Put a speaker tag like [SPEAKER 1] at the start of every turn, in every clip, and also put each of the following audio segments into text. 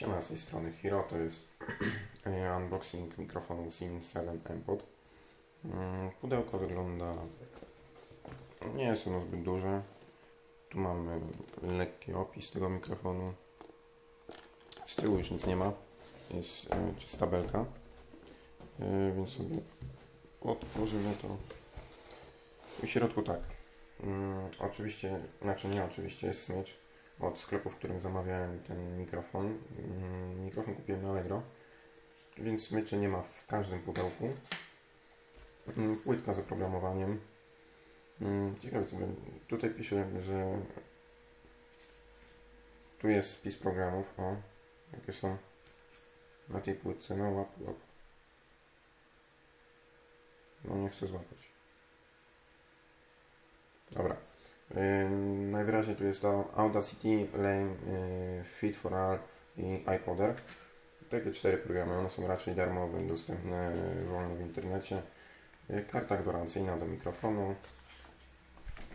[SPEAKER 1] Siema, z tej strony Hiro, to jest unboxing mikrofonu SIM 7 MPod. Mm, Pudełko wygląda, nie jest ono zbyt duże. Tu mamy lekki opis tego mikrofonu. Z tyłu już nic nie ma, jest e, czysta belka. E, Więc sobie otworzymy to. W środku tak. Mm, Oczywiście, znaczy nie oczywiście, jest smycz od sklepu, w którym zamawiałem ten mikrofon. Mm, Mikrofon kupiłem na Allegro, więc smyczy nie ma w każdym pudełku. Mm, Płytka z oprogramowaniem. Mm, Ciekawe co będzie. Tutaj pisze, że tu jest spis programów, o, jakie są na tej płytce. No łap, łap. No nie chcę złapać. Dobra. Najwyraźniej tu jest to Audacity, Lame, yy, Fit for All i iPoder. Takie cztery programy, one są raczej darmowe, dostępne wolno w internecie. Yy, karta gwarancyjna do mikrofonu.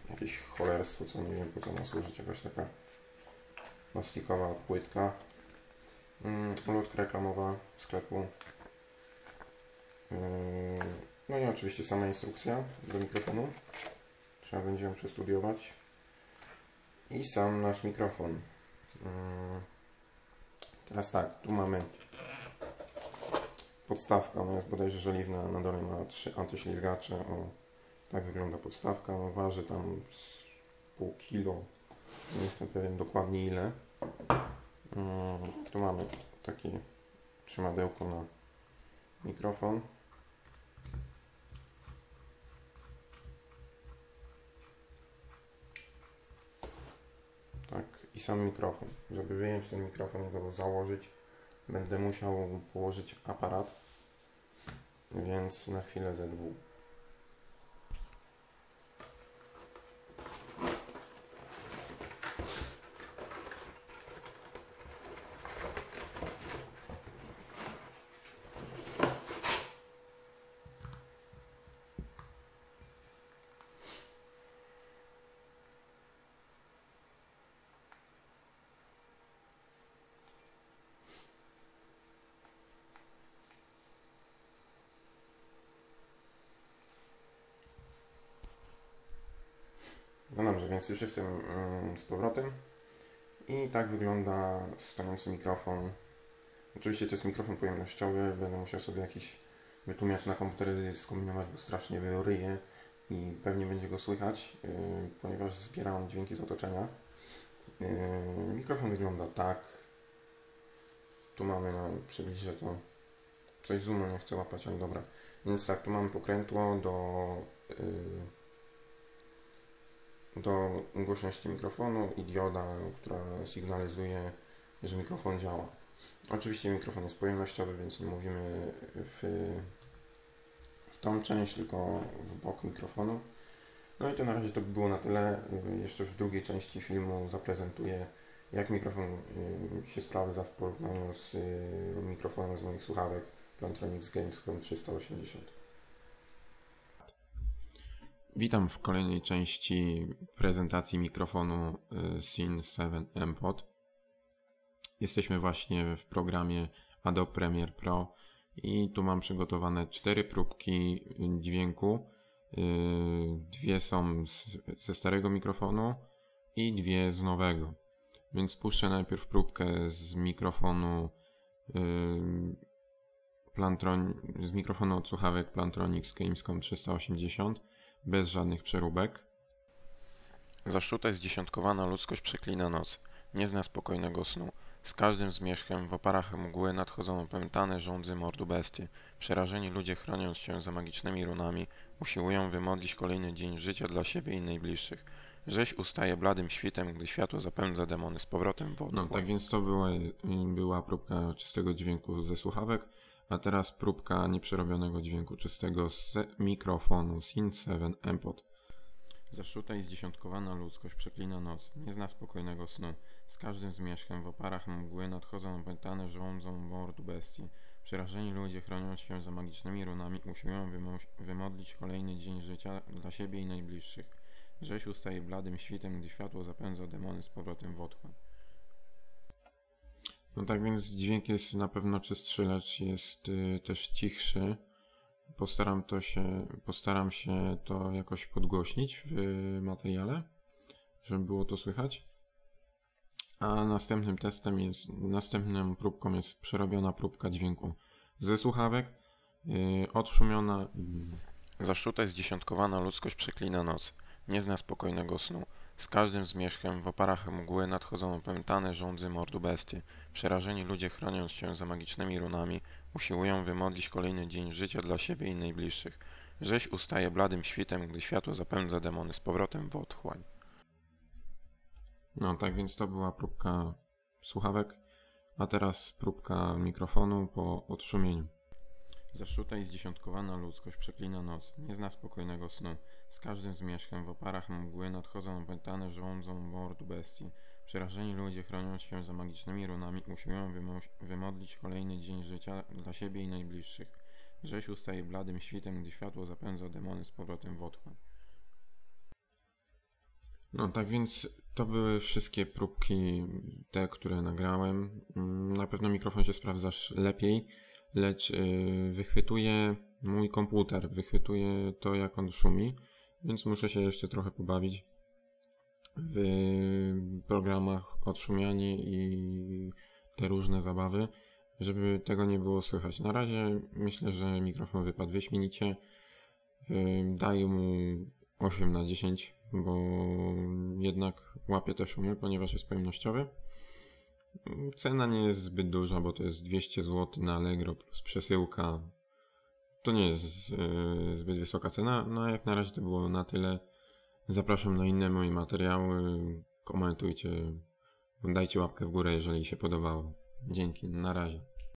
[SPEAKER 1] Jakieś cholerstwo, co nie wiem po co ma służyć, jakaś taka plastikowa płytka. Yy, ulotka reklamowa sklepu. No i oczywiście sama instrukcja do mikrofonu. Trzeba będzie ją przestudiować. I sam nasz mikrofon. Mm. Teraz tak, tu mamy podstawka, ona jest bodajże żeliwna, na dole ma trzy antyślizgacze. O, tak wygląda podstawka, no, waży tam pół kilo, nie jestem pewien dokładnie ile. Mm, Tu mamy takie trzymadełko na mikrofon. Tak, i sam mikrofon. Żeby wyjąć ten mikrofon i go założyć, będę musiał położyć aparat, więc na chwilę ZW. No dobrze, więc już jestem mm, z powrotem. I tak wygląda stojący mikrofon. Oczywiście to jest mikrofon pojemnościowy, będę musiał sobie jakiś wytłumiacz na komputery skombinować, bo strasznie wyryje i pewnie będzie go słychać, yy, ponieważ zbieram dźwięki z otoczenia. Yy, mikrofon wygląda tak. Tu mamy, no przybliżę to. Coś zoomu nie chcę łapać, ale dobra. Więc tak, tu mamy pokrętło do yy, do głośności mikrofonu i dioda, która sygnalizuje, że mikrofon działa. Oczywiście mikrofon jest pojemnościowy, więc nie mówimy w, w tą część, tylko w bok mikrofonu. No i to na razie to by było na tyle. Jeszcze w drugiej części filmu zaprezentuję, jak mikrofon y, się sprawdza w porównaniu z y, mikrofonem z moich słuchawek Plantronics Gamescom 380. Witam w kolejnej części prezentacji mikrofonu y, Sin 7 MPod. Jesteśmy właśnie w programie Adobe Premiere Pro i tu mam przygotowane cztery próbki dźwięku. Y, Dwie są z, ze starego mikrofonu i dwie z nowego. Więc spuszczę najpierw próbkę z mikrofonu y, Plantron, z mikrofonu od słuchawek Plantronics Gamescom 380 bez żadnych przeróbek. Zaszuta jest dziesiątkowana ludzkość przeklina noc. Nie zna spokojnego snu. Z każdym zmierzchem w oparach mgły nadchodzą opętane żądzy mordu bestie. Przerażeni ludzie chroniąc się za magicznymi runami usiłują wymodlić kolejny dzień życia dla siebie i najbliższych. Rzeź ustaje bladym świtem, gdy światło zapędza demony z powrotem w. No tak więc to była, była próbka czystego dźwięku ze słuchawek. A teraz próbka nieprzerobionego dźwięku czystego z mikrofonu Synth 7 MPod. Zaszczuta i zdziesiątkowana ludzkość przeklina noc, nie zna spokojnego snu. Z każdym zmierzchem w oparach mgły nadchodzą opętane żołądzą mordu bestii. Przerażeni ludzie, chroniąc się za magicznymi runami, usiłują wymodlić kolejny dzień życia dla siebie i najbliższych. Rzeź ustaje bladym świtem, gdy światło zapędza demony z powrotem w otchłań.
[SPEAKER 2] No tak więc dźwięk jest na pewno czystszy, lecz jest y, też cichszy. Postaram, to się, postaram się to jakoś podgłośnić w y, materiale, żeby było to słychać. A następnym testem jest, następną próbką jest przerobiona próbka dźwięku ze słuchawek, yy, odszumiona.
[SPEAKER 1] Zaszuta jest dziesiątkowana ludzkość przeklina noc, nie zna spokojnego snu. Z każdym zmierzchem w oparach mgły nadchodzą opętane żądzy mordu bestie. Przerażeni ludzie chroniąc się za magicznymi runami, usiłują wymodlić kolejny dzień życia dla siebie i najbliższych. Rzeź ustaje bladym świtem, gdy światło zapędza demony z powrotem w otchłań.
[SPEAKER 2] No tak więc to była próbka słuchawek, a teraz próbka mikrofonu po odszumieniu. Zaszuta i zdziesiątkowana ludzkość przeklina noc, nie zna spokojnego snu. Z każdym zmierzchem w oparach mgły nadchodzą opętane żołądzą mordu bestii. Przerażeni ludzie, chroniąc się za magicznymi runami, usiłują wymodlić kolejny dzień życia dla siebie i najbliższych. Rzeź ustaje bladym świtem, gdy światło zapędza demony z powrotem w otchłań. No tak więc to były wszystkie próbki, te, które nagrałem. Mm, na pewno mikrofon się sprawdzasz lepiej, lecz y, wychwytuje mój komputer, wychwytuje to, jak on szumi, więc muszę się jeszcze trochę pobawić w programach odszumianie i te różne zabawy, żeby tego nie było słychać. Na razie myślę, że mikrofon wypadł wyśmienicie. Y, daję mu 8 na 10, bo jednak łapie te szumy, ponieważ jest pojemnościowy. Cena nie jest zbyt duża, bo to jest 200 zł na Allegro plus przesyłka. To nie jest yy, zbyt wysoka cena, no a jak na razie to było na tyle. Zapraszam na inne moje materiały. Komentujcie, dajcie łapkę w górę, jeżeli się podobało. Dzięki, na razie.